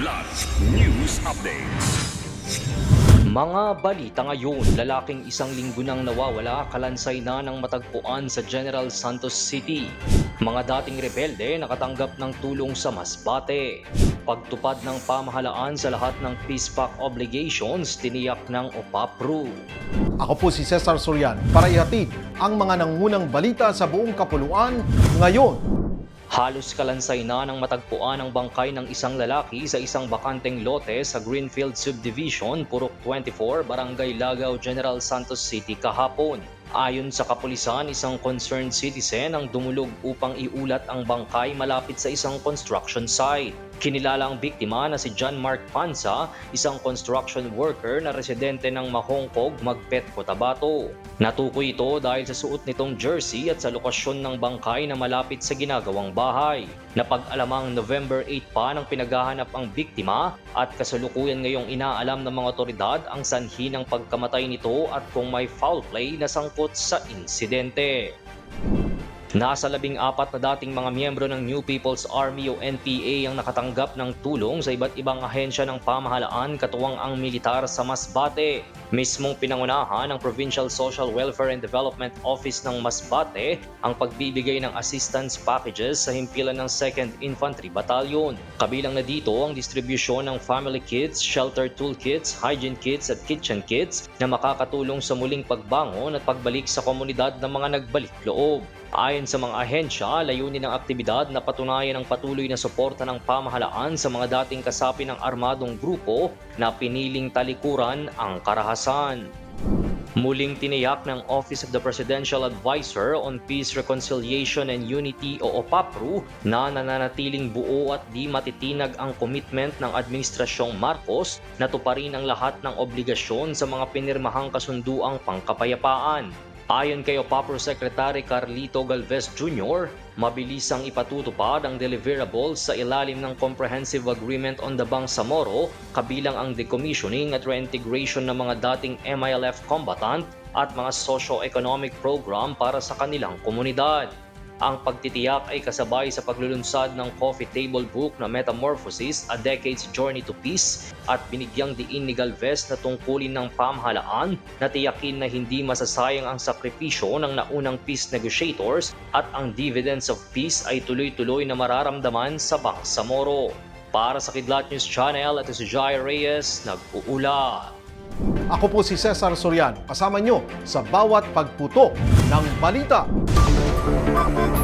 Kidlat News Updates. Mga balita ngayon, lalaking isang linggo nang nawawala kalansay na ng matagpuan sa General Santos City. Mga dating rebelde nakatanggap ng tulong sa Masbate. Pagtupad ng pamahalaan sa lahat ng peace pact obligations tiniyak ng OPAPRO. Ako po si Cesar Sorian para ihatid ang mga nangunang balita sa buong kapuluan ngayon. Halos kalansay na ng matagpuan ang bangkay ng isang lalaki sa isang bakanteng lote sa Greenfield Subdivision, Purok 24, Barangay Lagaw, General Santos City kahapon. Ayon sa kapulisan, isang concerned citizen ang dumulog upang iulat ang bangkay malapit sa isang construction site. Kinilala ang biktima na si John Mark Pansa, isang construction worker na residente ng Mahongkog, Magpet, Cotabato. Natukoy ito dahil sa suot nitong jersey at sa lokasyon ng bangkay na malapit sa ginagawang bahay. Napag-alamang November 8 pa nang pinaghahanap ang biktima at kasalukuyan ngayong inaalam ng mga otoridad ang sanhi ng pagkamatay nito at kung may foul play na sangkot sa insidente. Nasa labing apat na dating mga miyembro ng New People's Army o NPA ang nakatanggap ng tulong sa iba't ibang ahensya ng pamahalaan katuwang ang militar sa Masbate. Mismong pinangunahan ng Provincial Social Welfare and Development Office ng Masbate ang pagbibigay ng assistance packages sa himpilan ng 2nd Infantry Battalion. Kabilang na dito ang distribusyon ng family kits, shelter toolkits, hygiene kits at kitchen kits na makakatulong sa muling pagbangon at pagbalik sa komunidad ng mga nagbalik loob. Ayon sa mga ahensya, layunin ng aktibidad na patunayan ang patuloy na suporta ng pamahalaan sa mga dating kasapi ng armadong grupo na piniling talikuran ang karahasan. Muling tiniyak ng Office of the Presidential Advisor on Peace, Reconciliation and Unity o OPAPRO na nananatiling buo at di matitinag ang commitment ng Administrasyong Marcos na tuparin ang lahat ng obligasyon sa mga pinirmahang kasunduang pangkapayapaan. Ayon kay OPAPRO Secretary Carlito Galvez Jr., mabilis ang ipatutupad ang deliverables sa ilalim ng Comprehensive Agreement on the Bangsamoro, kabilang ang decommissioning at reintegration ng mga dating MILF combatant at mga socio-economic program para sa kanilang komunidad. Ang pagtitiyak ay kasabay sa paglulunsad ng coffee table book na Metamorphosis, A Decade's Journey to Peace at binigyang diin ni Galvez na tungkulin ng pamahalaan na tiyakin na hindi masasayang ang sakripisyo ng naunang peace negotiators at ang dividends of peace ay tuloy-tuloy na mararamdaman sa Bangsamoro. Para sa Kidlat News Channel, ito si Jai Reyes, nag-uula. Ako po si Cesar Sorian, kasama nyo sa bawat pagputo ng balita. Thank you.